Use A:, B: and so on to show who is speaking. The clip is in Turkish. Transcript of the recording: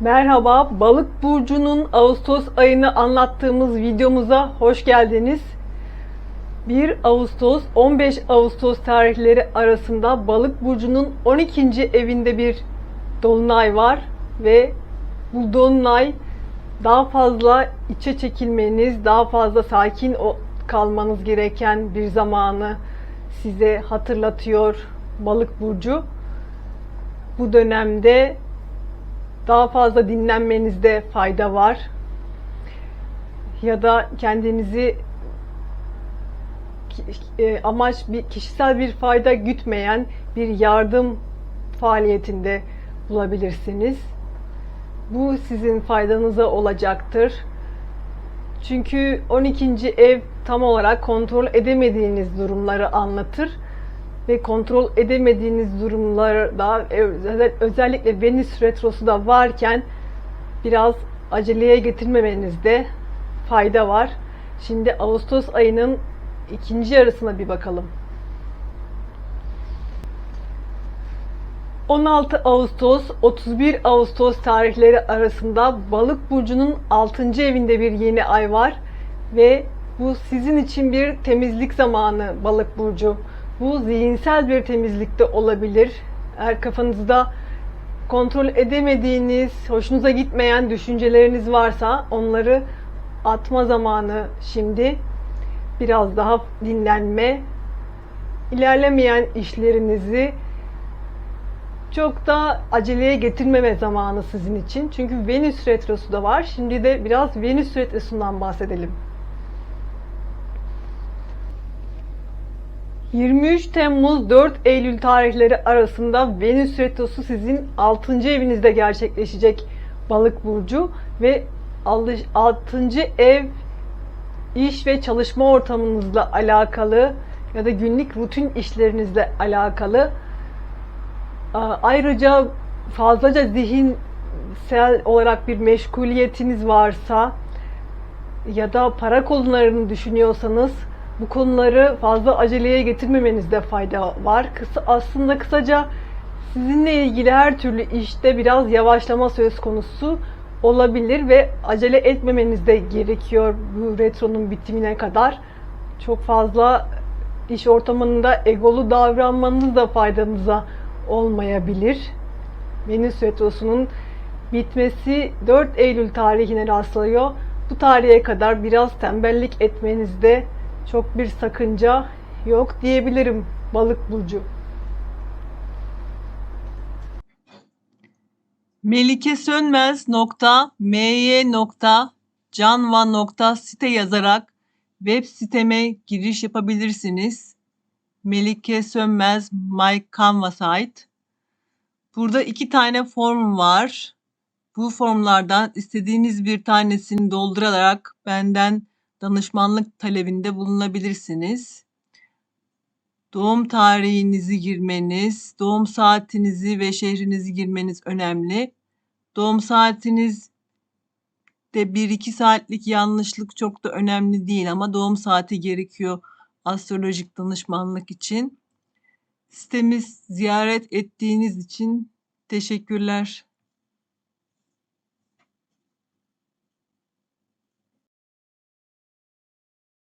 A: Merhaba, Balık burcunun Ağustos ayını anlattığımız videomuza hoş geldiniz. 1 Ağustos 15 Ağustos tarihleri arasında Balık burcunun 12. evinde bir dolunay var ve bu dolunay daha fazla içe çekilmeniz, daha fazla sakin kalmanız gereken bir zamanı size hatırlatıyor Balık burcu. Bu dönemde daha fazla dinlenmenizde fayda var. Ya da kendinizi e, amaç bir kişisel bir fayda gütmeyen bir yardım faaliyetinde bulabilirsiniz. Bu sizin faydanıza olacaktır. Çünkü 12. ev tam olarak kontrol edemediğiniz durumları anlatır ve kontrol edemediğiniz durumlarda özel- özellikle Venüs retrosu da varken biraz aceleye getirmemenizde fayda var. Şimdi Ağustos ayının ikinci yarısına bir bakalım. 16 Ağustos 31 Ağustos tarihleri arasında Balık burcunun 6. evinde bir yeni ay var ve bu sizin için bir temizlik zamanı Balık burcu. Bu zihinsel bir temizlik de olabilir. Eğer kafanızda kontrol edemediğiniz, hoşunuza gitmeyen düşünceleriniz varsa onları atma zamanı şimdi. Biraz daha dinlenme, ilerlemeyen işlerinizi çok da aceleye getirmeme zamanı sizin için. Çünkü Venüs retrosu da var. Şimdi de biraz Venüs retrosundan bahsedelim. 23 Temmuz 4 Eylül tarihleri arasında Venüs retrosu sizin 6. evinizde gerçekleşecek Balık burcu ve 6. ev iş ve çalışma ortamınızla alakalı ya da günlük rutin işlerinizle alakalı Ayrıca fazlaca zihinsel olarak bir meşguliyetiniz varsa ya da para konularını düşünüyorsanız bu konuları fazla aceleye getirmemenizde fayda var. Kısa, aslında kısaca sizinle ilgili her türlü işte biraz yavaşlama söz konusu olabilir ve acele etmemeniz de gerekiyor bu retronun bitimine kadar. Çok fazla iş ortamında egolu davranmanız da faydanıza olmayabilir. Venüs retrosunun bitmesi 4 Eylül tarihine rastlıyor. Bu tarihe kadar biraz tembellik etmenizde çok bir sakınca yok diyebilirim balık burcu.
B: Melike Sönmez nokta my nokta canva nokta site yazarak web siteme giriş yapabilirsiniz. Melike Sönmez My Canva site. Burada iki tane form var. Bu formlardan istediğiniz bir tanesini doldurarak benden danışmanlık talebinde bulunabilirsiniz. Doğum tarihinizi girmeniz, doğum saatinizi ve şehrinizi girmeniz önemli. Doğum saatiniz de 1-2 saatlik yanlışlık çok da önemli değil ama doğum saati gerekiyor astrolojik danışmanlık için. Sitemiz ziyaret ettiğiniz için teşekkürler.